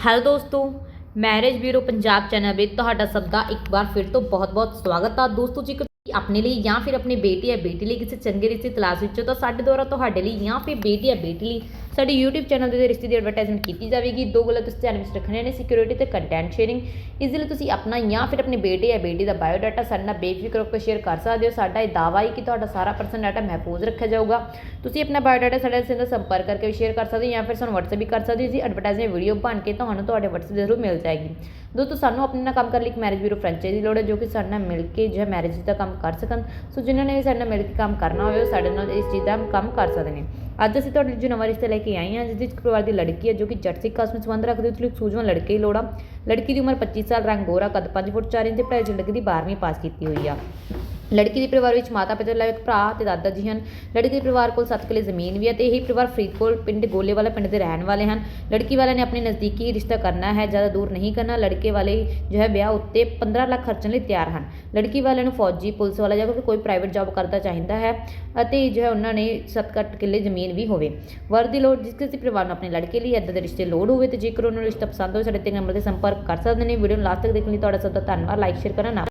Hello ਦੋਸਤੋ, marriage bureau Punjab channel ਵਿੱਚ ਤੁਹਾਡਾ ਸਭ ਦਾ ਇੱਕ ਵਾਰ ਫਿਰ ਤੋਂ ਬਹੁਤ-ਬਹੁਤ ਸਵਾਗਤ ਆ। ਦੋਸਤੋ, ਜੀ ਤੁਸੀਂ ਆਪਣੇ ਲਈ ਜਾਂ ਫਿਰ ਆਪਣੀ ਬੇਟੀ ਜਾਂ ਬੇਟੀ ਲਈ ਕਿਸੇ ਚੰਗੇ ਰਿਸ਼ਤੇ ਤਲਾਸ਼ ਵਿੱਚ ਹੋ ਤਾਂ ਸਾਡੇ ਦੁਆਰਾ ਤੁਹਾਡੇ ਲਈ ਜਾਂ ਫਿਰ ਬੇਟੀ ਜਾਂ ਬੇਟੀ ਲਈ ਸਾਡੇ YouTube ਚੈਨਲ ਦੇ ਰਿਸ਼ਤੇ ਦੀ ਐਡਵਰਟਾਈਜ਼ਮੈਂਟ ਕੀਤੀ ਜਾਵੇਗੀ, ਦੋ ਗੱਲਾਂ ਤੁਸੀਂ ਧਿਆਨ ਵਿੱਚ ਰੱਖਣੀਆਂ ਨੇ ਸਿਕਿਉਰਿਟੀ ਤੇ ਕੰਟੈਂਟ ਸ਼ੇਅਰਿੰਗ ਇਸ ਲਈ ਤੁਸੀਂ ਆਪਣਾ ਜਾਂ ਫਿਰ ਆਪਣੇ ਬੇਟੇ ਜਾਂ ਬੇਟੀ ਦਾ ਬਾਇਓ ਡਾਟਾ ਸਾਡੇ ਨਾਲ ਬੇਫਿਕਰ ਹੋ ਕੇ ਸ਼ੇਅਰ ਕਰ ਸਕਦੇ ਹੋ। ਸਾਡਾ ਇਹ ਦਾਅਵਾ ਹੈ ਕਿ ਤੁਹਾਡਾ ਸਾਰਾ ਪਰਸਨਲ ਡਾਟਾ ਮਹਿਫੂਜ਼ ਰੱਖਿਆ ਜਾਊਗਾ। ਤੁਸੀਂ ਆਪਣਾ ਬਾਇਓ ਡਾਟਾ ਸਾਡੇ ਨਾਲ ਸੰਪਰਕ ਕਰਕੇ ਵੀ ਸ਼ੇਅਰ ਕਰ ਸਕਦੇ ਹੋ ਜਾਂ ਫਿਰ ਸਾਨੂੰ WhatsApp ਵੀ ਕਰ ਸਕਦੇ ਹੋ। ਜੀ ਐਡਵਰਟਾਈਜ਼ਮੈਂਟ ਵੀਡੀਓ ਬਣ ਕੇ ਤੁਹਾਨੂੰ ਤੁਹਾਡੇ WhatsApp ਦੇ ਥਰੂ ਮਿਲ ਜਾਏਗੀ। ਦੋਸਤੋ, ਸਾਨੂੰ ਆਪਣੇ ਨਾਲ ਕੰਮ ਕਰਨ ਲਈ ਇੱਕ ਮੈਰਿਜ ਬਿਊਰੋ ਫਰੈਂਚਾਈਜ਼ੀ ਦੀ ਲੋੜ ਹੈ ਜੋ ਕਿ ਸਾਡੇ ਨਾਲ ਮਿਲ ਕੇ ਜੋ ਮੈਰਿਜ ਦਾ ਕੰਮ ਕਰ ਸਕਣ। ਸੋ ਜਿਨ੍ਹਾਂ ਨੇ ਵੀ ਸਾਡੇ ਨਾਲ ਮਿਲ ਕੇ ਕੰਮ ਕਰਨਾ ਹੋਵੇ, ਉਹ ਸਾਡੇ ਨਾਲ ਇਸ ਚੀਜ਼ ਦਾ ਕੰਮ ਕਰ ਸਕਦੇ ਨੇ। ਅੱਜ ਅਸੀਂ ਤੁਹਾਡੇ ਲਈ ਜੋ ਨਵਾਂ ਰਿਸ਼ਤਾ ਲੈ ਕੇ ਆਏ ਹਾਂ, ਜਿਸ ਵਿੱਚ ਇੱਕ ਪਰਿਵਾਰ ਦੀ ਲੜਕੀ ਹੈ ਜੋ ਕਿ ਜੱਟ ਸਿੱਖ ਕਾਸਟ ਨੂੰ ਸੰਬੰਧ ਰੱਖਦੀ ਹੈ, ਉਸ ਲਈ ਇੱਕ ਸੂਝਵਾਨ ਲੜਕੇ ਦੀ ਲੋੜ ਆ। ਲੜਕੀ ਦੀ ਉਮਰ 25 ਸਾਲ, ਰੰਗ ਗੋਰਾ, ਕੱਦ 5 ਫੁੱਟ 4 ਇੰਚ ਤੇ ਪੜ੍ਹਾਈ 'ਚ ਲੜਕੀ ਦੀ 12ਵੀਂ ਪਾਸ ਕੀਤੀ ਹੋਈ ਆ। ਲੜਕੀ ਦੇ ਪਰਿਵਾਰ ਵਿੱਚ ਮਾਤਾ ਪਿਤਾ ਲਈ ਇੱਕ ਭਰਾ ਤੇ ਦਾਦਾ ਜੀ ਹਨ। ਲੜਕੀ ਦੇ ਪਰਿਵਾਰ ਕੋਲ 7 ਕਿੱਲੇ ਜ਼ਮੀਨ ਵੀ ਹੈ ਤੇ ਇਹ ਪਰਿਵਾਰ ਫਰੀਦਕੋਟ ਪਿੰਡ ਗੋਲੇਵਾਲਾ ਪਿੰਡ ਦੇ ਰਹਿਣ ਵਾਲੇ ਹਨ। ਲੜਕੀ ਵਾਲਿਆਂ ਨੇ ਆਪਣੇ ਨਜ਼ਦੀਕੀ ਰਿਸ਼ਤਾ ਕਰਨਾ ਹੈ, ਜ਼ਿਆਦਾ ਦੂਰ ਨਹੀਂ ਕਰਨਾ। ਲੜਕੇ ਵਾਲੇ ਜੋ ਹੈ ਵਿਆਹ ਉੱਤੇ 15 ਲੱਖ ਖਰਚਣ ਲਈ ਤਿਆਰ ਹਨ। ਲੜਕੀ ਵਾਲਿਆਂ ਨੂੰ ਫੌਜੀ, ਪੁਲਿਸ ਵਾਲਾ ਜਾਂ ਕੋਈ ਪ੍ਰਾਈਵੇਟ ਜੌਬ ਕਰਦਾ ਚਾਹੀਦਾ ਹੈ ਅਤੇ ਜੋ ਹੈ ਉਹਨਾਂ ਨੇ 7 ਕਿੱਲੇ ਜ਼ਮੀਨ ਵੀ ਹੋਵੇ। ਵਰ ਦੀ ਲੋੜ, ਜਿਸ ਕਿਸੇ ਪਰਿਵਾਰ ਨੂੰ ਆਪਣੇ ਲੜਕੇ ਲਈ ਇੱਦਾਂ ਦੇ ਰਿਸ਼ਤੇ ਲੋੜ ਹੋਵੇ ਤੇ ਜੇਕਰ ਉਹਨਾਂ ਨੂੰ ਰਿਸ਼ਤਾ ਪਸੰਦ ਹੋਵੇ, ਸਾਡੇ ਤੇ ਨੰਬਰ ਤੇ ਸੰਪਰਕ ਕਰ ਸਕਦੇ ਨੇ। ਵੀਡੀਓ ਨੂੰ ਲਾਸਟ ਤੱਕ ਦੇਖਣ ਲਈ ਤੁਹਾਡਾ ਸਭ ਦਾ ਧੰਨਵਾਦ। ਲਾਈਕ ਸ਼ੇਅਰ ਕਰਨਾ ਨਾ